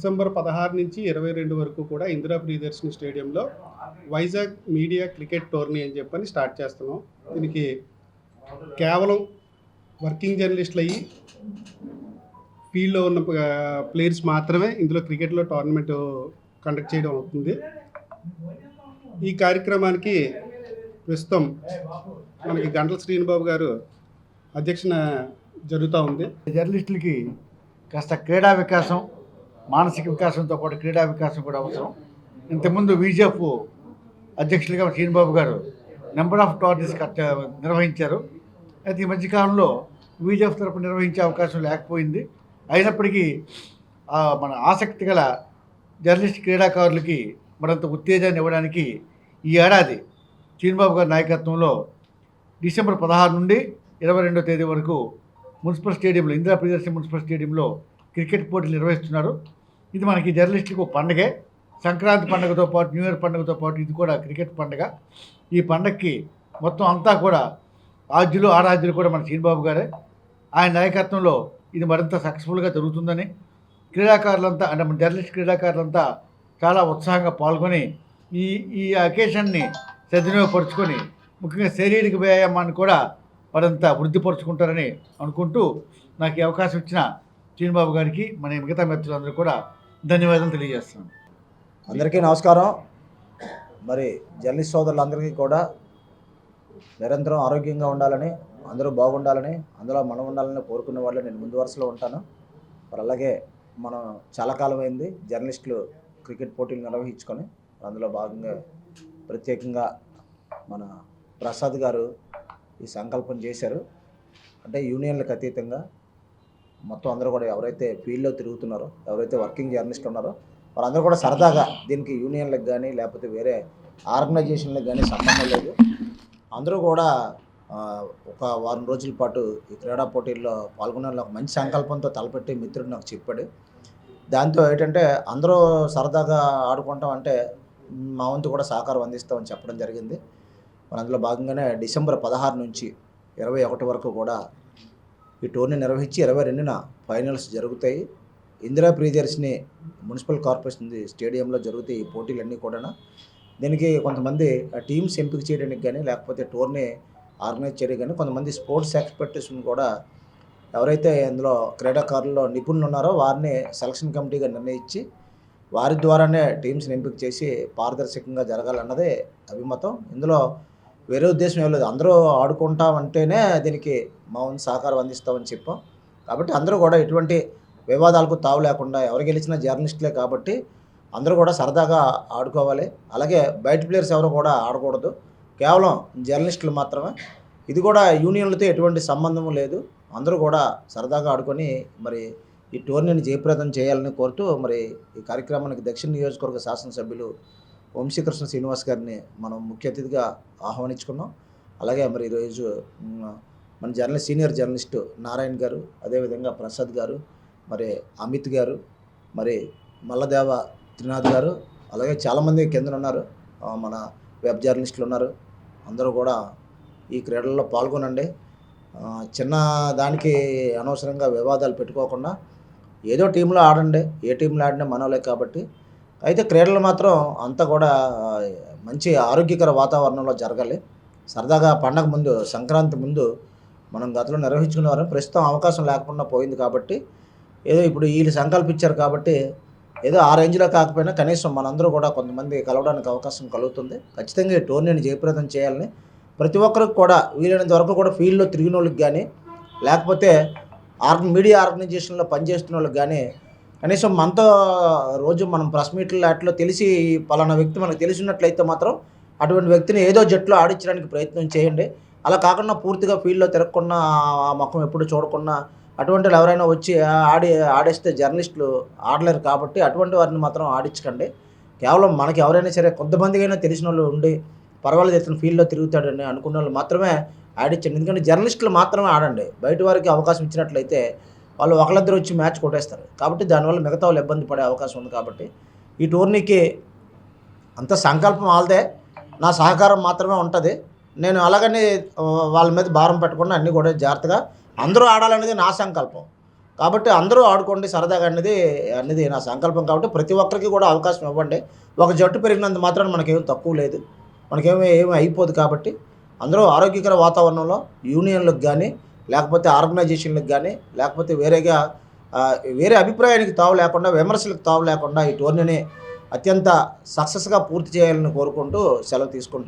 December పదహారు నుంచి ఇరవై రెండు వరకు కూడా ఇందిరా ప్రియదర్శిని స్టేడియంలో వైజాగ్ మీడియా క్రికెట్ టోర్నీ అని చెప్పని స్టార్ట్ చేస్తున్నాం. దీనికి కేవలం వర్కింగ్ జర్నలిస్టులు అయ్యి ఫీల్డ్లో ఉన్న ప్లేయర్స్ మాత్రమే ఇందులో క్రికెట్లో టోర్నమెంట్ కండక్ట్ చేయడం అవుతుంది. ఈ కార్యక్రమానికి ప్రస్తుతం మనకి గంటల శ్రీనిబాబు గారు అధ్యక్షన జరుగుతూ ఉంది. జర్నలిస్టులకి కాస్త క్రీడా వికాసం మానసిక వికాసంతో పాటు క్రీడా వికాసం కూడా అవసరం. ఇంతకుముందు విజెఫ్ అధ్యక్షులుగా శ్రీనిబాబు గారు నెంబర్ ఆఫ్ టోర్నీస్ కట్ట నిర్వహించారు. అయితే ఈ మధ్యకాలంలో విజెఫ్ తరపు నిర్వహించే అవకాశం లేకపోయింది. అయినప్పటికీ మన ఆసక్తి గల జర్నలిస్ట్ క్రీడాకారులకి మరింత ఉత్తేజాన్ని ఇవ్వడానికి ఈ ఏడాది శ్రీనిబాబు గారి నాయకత్వంలో డిసెంబర్ పదహారు నుండి ఇరవై రెండో తేదీ వరకు మున్సిపల్ స్టేడియంలో ఇందిరా ప్రియదర్శి మున్సిపల్ స్టేడియంలో క్రికెట్ పోటీలు నిర్వహిస్తున్నారు. ఇది మనకి జర్నలిస్టులకు ఒక పండగే. సంక్రాంతి పండుగతో పాటు న్యూ ఇయర్ పండుగతో పాటు ఇది కూడా క్రికెట్ పండుగ. ఈ పండగకి మొత్తం అంతా కూడా ఆద్యులు ఆరాధ్యులు కూడా మన శ్రీనిబాబు గారే. ఆయన నాయకత్వంలో ఇది మరింత సక్సెస్ఫుల్గా జరుగుతుందని క్రీడాకారులంతా అంటే మన జర్నలిస్ట్ క్రీడాకారులంతా చాలా ఉత్సాహంగా పాల్గొని ఈ ఈ అకేషన్ని సద్వినియోగపరుచుకొని ముఖ్యంగా శారీరక వ్యాయామాన్ని కూడా మరింత వృద్ధిపరుచుకుంటారని అనుకుంటూ నాకు ఈ అవకాశం ఇచ్చిన శ్రీనిబాబు గారికి మన మిగతా మిత్రులందరూ కూడా ధన్యవాదాలు తెలియజేస్తున్నాను అందరికీ నమస్కారం. మరి జర్నలిస్ట్ సోదరులందరికీ కూడా నిరంతరం ఆరోగ్యంగా ఉండాలని అందరూ బాగుండాలని అందులో మనం ఉండాలని కోరుకునే వాళ్ళు నేను ముందు వరుసలో ఉంటాను. మరి అలాగే మనం చాలా కాలం అయింది జర్నలిస్టులు క్రికెట్ పోటీలు నిర్వహించుకొని అందులో భాగంగా ప్రత్యేకంగా మన ప్రసాద్ గారు ఈ సంకల్పం చేశారు. అంటే యూనియన్లకు అతీతంగా మొత్తం అందరూ కూడా ఎవరైతే ఫీల్డ్లో తిరుగుతున్నారో ఎవరైతే వర్కింగ్ జర్నలిస్ట్ ఉన్నారో వాళ్ళందరూ కూడా సరదాగా దీనికి యూనియన్లకు కానీ లేకపోతే వేరే ఆర్గనైజేషన్లకు కానీ సంబంధం లేదు. అందరూ కూడా ఒక వారం రోజుల పాటు ఈ క్రీడా పోటీల్లో పాల్గొనే ఒక మంచి సంకల్పంతో తలపెట్టి మిత్రుడు నాకు చెప్పాడు. దాంతో ఏంటంటే అందరూ సరదాగా ఆడుకుంటాం అంటే మా వంతు కూడా సహకారం అందిస్తామని చెప్పడం జరిగింది. మరి అందులో భాగంగానే డిసెంబర్ పదహారు నుంచి ఇరవై ఒకటి వరకు కూడా ఈ టోర్నీ నిర్వహించి ఇరవై రెండున ఫైనల్స్ జరుగుతాయి. ఇందిరా ప్రియదర్శిని మున్సిపల్ కార్పొరేషన్ స్టేడియంలో జరుగుతాయి ఈ పోటీలన్నీ కూడా దీనికి కొంతమంది టీమ్స్ ఎంపిక చేయడానికి కానీ లేకపోతే టోర్నీ ఆర్గనైజ్ చేయడానికి కానీ కొంతమంది స్పోర్ట్స్ ఎక్స్పర్ట్స్ని కూడా ఎవరైతే ఇందులో క్రీడాకారుల్లో నిపుణులు ఉన్నారో వారిని సెలక్షన్ కమిటీగా నిర్ణయించి వారి ద్వారానే టీమ్స్ని ఎంపిక చేసి పారదర్శకంగా జరగాలన్నదే అభిమతం. ఇందులో వేరే ఉద్దేశం ఏం లేదు. అందరూ ఆడుకుంటామంటేనే దీనికి మా సహకారం అందిస్తామని చెప్పాం. కాబట్టి అందరూ కూడా ఎటువంటి వివాదాలకు తావు లేకుండా ఎవరు గెలిచినా జర్నలిస్టులే కాబట్టి అందరూ కూడా సరదాగా ఆడుకోవాలి. అలాగే బయట ప్లేయర్స్ ఎవరు కూడా ఆడకూడదు. కేవలం జర్నలిస్టులు మాత్రమే. ఇది కూడా యూనియన్లతో ఎటువంటి సంబంధం లేదు. అందరూ కూడా సరదాగా ఆడుకొని మరి ఈ టోర్నీని జయప్రదం చేయాలని కోరుతూ మరి ఈ కార్యక్రమానికి దక్షిణ నియోజకవర్గ శాసనసభ్యులు వంశీకృష్ణ శ్రీనివాస్ గారిని మనం ముఖ్య అతిథిగా ఆహ్వానించుకున్నాం. అలాగే మరి ఈరోజు మన జర్నలిస్ట్ సీనియర్ జర్నలిస్టు నారాయణ గారు అదేవిధంగా ప్రసాద్ గారు మరి అమిత్ గారు మరి మల్లదేవ త్రినాథ్ గారు అలాగే చాలామంది కింద ఉన్నారు. మన వెబ్ జర్నలిస్టులు ఉన్నారు. అందరూ కూడా ఈ క్రీడల్లో పాల్గొనండి. చిన్న దానికి అనవసరంగా వివాదాలు పెట్టుకోకుండా ఏదో టీంలో ఆడండి. ఏ టీంలో ఆడినా మనోలే కాబట్టి అయితే క్రీడలు మాత్రం అంతా కూడా మంచి ఆరోగ్యకర వాతావరణంలో జరగాలి. సరదాగా పండగ ముందు సంక్రాంతి ముందు మనం గతంలో నిర్వహించుకునేవారం ప్రస్తుతం అవకాశం లేకుండా పోయింది కాబట్టి ఏదో ఇప్పుడు వీళ్ళు సంకల్పించారు కాబట్టి ఏదో ఆ రేంజ్లో కాకపోయినా కనీసం మనందరూ కూడా కొంతమంది కలవడానికి అవకాశం కలుగుతుంది. ఖచ్చితంగా ఈ టోర్నీని జయప్రదం చేయాలని ప్రతి ఒక్కరికి కూడా వీలైనంత వరకు కూడా ఫీల్డ్లో తిరిగిన వాళ్ళకి కానీ లేకపోతే ఆర్ మీడియా ఆర్గనైజేషన్లో పనిచేస్తున్న వాళ్ళకి కానీ కనీసం మనతో రోజు మనం ప్రెస్ మీట్లు అట్లా తెలిసి పలానా వ్యక్తి మనకు తెలిసినట్లయితే మాత్రం అటువంటి వ్యక్తిని ఏదో జట్లో ఆడించడానికి ప్రయత్నం చేయండి. అలా కాకుండా పూర్తిగా ఫీల్డ్లో తిరగకుండా ఆ ముఖం ఎప్పుడు చూడకుండా అటువంటి వాళ్ళు ఎవరైనా వచ్చి ఆడి ఆడేస్తే జర్నలిస్టులు ఆడలేరు కాబట్టి అటువంటి వారిని మాత్రం ఆడించకండి. కేవలం మనకి ఎవరైనా సరే కొంతమందికైనా తెలిసిన వాళ్ళు ఉండి పర్వాలేదు ఇతను ఫీల్డ్లో తిరుగుతాడని అనుకున్న వాళ్ళు మాత్రమే ఆడించండి. ఎందుకంటే జర్నలిస్టులు మాత్రమే ఆడండి. బయట వారికి అవకాశం ఇచ్చినట్లయితే వాళ్ళు ఒకళ్ళిద్దరు వచ్చి మ్యాచ్ కొట్టేస్తారు. కాబట్టి దానివల్ల మిగతా వాళ్ళు ఇబ్బంది పడే అవకాశం ఉంది కాబట్టి ఈ టోర్నీకి అంత సంకల్పం వాళ్ళదే. నా సహకారం మాత్రమే ఉంటుంది. నేను అలాగని వాళ్ళ మీద భారం పెట్టకుండా అన్నీ కూడా జాగ్రత్తగా అందరూ ఆడాలనేది నా సంకల్పం. కాబట్టి అందరూ ఆడుకోండి సరదాగా అనేది అనేది నా సంకల్పం. కాబట్టి ప్రతి ఒక్కరికి కూడా అవకాశం ఇవ్వండి. ఒక జట్టు పెరిగినంత మాత్రం మనకేం తక్కువ లేదు. మనకేమీ ఏమీ అయిపోదు కాబట్టి అందరూ ఆరోగ్యకర వాతావరణంలో యూనియన్లకు కానీ లేకపోతే ఆర్గనైజేషన్లకు కానీ లేకపోతే వేరేగా వేరే అభిప్రాయానికి తావు లేకుండా విమర్శలకు తావు లేకుండా ఈ టోర్నీని అత్యంత సక్సెస్గా పూర్తి చేయాలని కోరుకుంటూ సెలవు తీసుకుంటున్నాను.